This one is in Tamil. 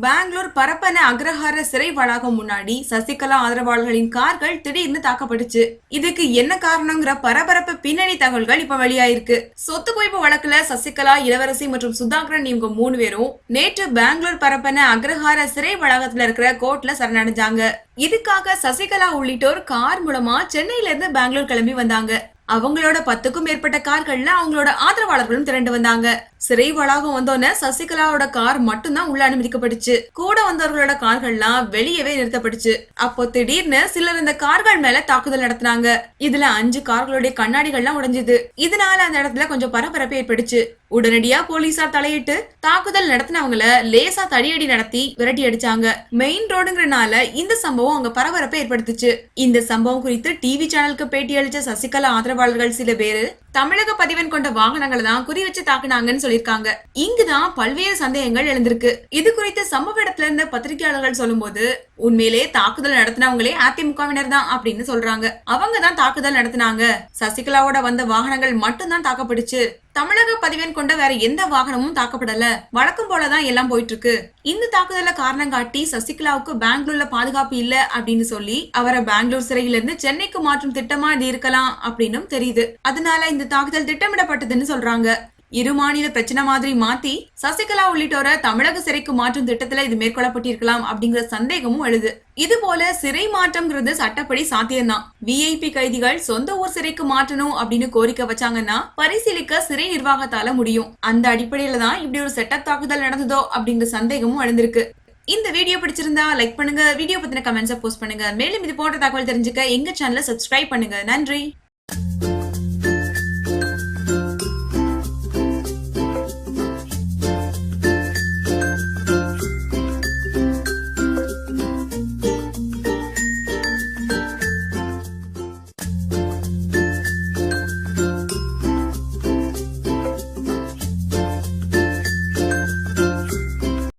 பெங்களூர் பரப்பன அக்ரஹார சிறை வளாகம் முன்னாடி சசிகலா ஆதரவாளர்களின் கார்கள் திடீர்னு தாக்கப்பட்டுச்சு. இதுக்கு என்ன காரணங்கிற பரபரப்பு பின்னணி தகவல்கள் இப்ப வெளியாயிருக்கு. சொத்து குவிப்பு வழக்குல சசிகலா இளவரசி மற்றும் சுதாகரன் இவங்க மூணு பேரும் நேற்று பெங்களூர் பரப்பன அக்ரஹார சிறை வளாகத்துல இருக்கிற கோர்ட்ல சரணடைஞ்சாங்க. இதுக்காக சசிகலா உள்ளிட்டோர் கார் மூலமா சென்னையில இருந்து பெங்களூர் கிளம்பி வந்தாங்க. அவங்களோட பத்துக்கும் மேற்பட்ட கார்கள்ல அவங்களோட ஆதரவாளர்களும் திரண்டு வந்தாங்க. சிறை வளாகம் வந்தோன்னே சசிகலாவோட கார் மட்டும்தான் உள்ள அனுமதிக்கப்பட்டுச்சு. கூட வந்தவர்களோட கார்கள்லாம் வெளியவே நிறுத்தப்பட்டுச்சு. அப்போ திடீர்னு சிலர் இந்த கார்கள் மேல தாக்குதல் நடத்தினாங்க. இதுல அஞ்சு கார்களுடைய கண்ணாடிகள்லாம் உடைஞ்சது. இதனால அந்த இடத்துல கொஞ்சம் பரபரப்பு ஏற்பட்டுச்சு. உடனடியா போலீசார் தலையிட்டு தாக்குதல் நடத்தினவங்கள லேசா தடியடி நடத்தி விரட்டி அடிச்சாங்க. மெயின் ரோடுங்கிறனால இந்த சம்பவம் அங்க பரபரப்பை ஏற்படுத்துச்சு. இந்த சம்பவம் குறித்து டிவி சேனலுக்கு பேட்டி அளிச்ச சசிகலா ஆதரவாளர்கள் சில பேரு தமிழக பதிவெண் கொண்ட வாகனங்களை தான் குறி வச்சு தாக்குனாங்கன்னு சொல்லியிருக்காங்க. இங்குதான் பல்வேறு சந்தேகங்கள் எழுந்திருக்கு. இது குறித்து சம்பவ இடத்துல இருந்த பத்திரிகையாளர்கள் சொல்லும்போது உண்மையிலே தாக்குதல் நடத்தினவங்களே அதிமுகவினர் தான் அப்படின்னு சொல்றாங்க. அவங்க தான் தாக்குதல் நடத்தினாங்க. சசிகலாவோட வந்த வாகனங்கள் மட்டும்தான் தாக்கப்பட்டுச்சு. தமிழக பதிவெண் கொண்ட வேற எந்த வாகனமும் தாக்கப்படல. வழக்கம் போலதான் எல்லாம் போயிட்டு இருக்கு இந்த தாக்குதல காரணம் காட்டி சசிகலாவுக்கு பெங்களூர்ல பாதுகாப்பு இல்ல அப்படின்னு சொல்லி அவரை பெங்களூர் சிறையில இருந்து சென்னைக்கு மாற்றும் திட்டமா இருக்கலாம் அப்படின்னும் தெரியுது. அதனால இந்த தாக்குதல் திட்டமிடப்பட்டதுன்னு சொல்றாங்க. இரு மாநில பிரச்சனை மாதிரி மாத்தி சசிகலா உள்ளிட்டோரை தமிழக சிறைக்கு மாற்றும் திட்டத்துல இது மேற்கொள்ளப்பட்டிருக்கலாம் அப்படிங்கிற சந்தேகமும் எழுது. இது போல சிறை மாற்றம்ங்கிறது சட்டப்படி சாத்தியம்தான். விஐபி கைதிகள் சொந்த ஊர் சிறைக்கு மாற்றணும் அப்படின்னு கோரிக்கை வச்சாங்கன்னா பரிசீலிக்க சிறை நிர்வாகத்தால முடியும். அந்த அடிப்படையில தான் இப்படி ஒரு செட்டப் தாக்குதல் நடந்ததோ அப்படிங்கிற சந்தேகமும் எழுந்திருக்கு. இந்த வீடியோ பிடிச்சிருந்தா லைக் பண்ணுங்க வீடியோ பத்தின கமெண்ட்ஸை போஸ்ட் பண்ணுங்க. மேலும் இது போன்ற தகவல் தெரிஞ்சுக்க எங்க சேனலை சப்ஸ்கிரைப் பண்ணுங்க. நன்றி.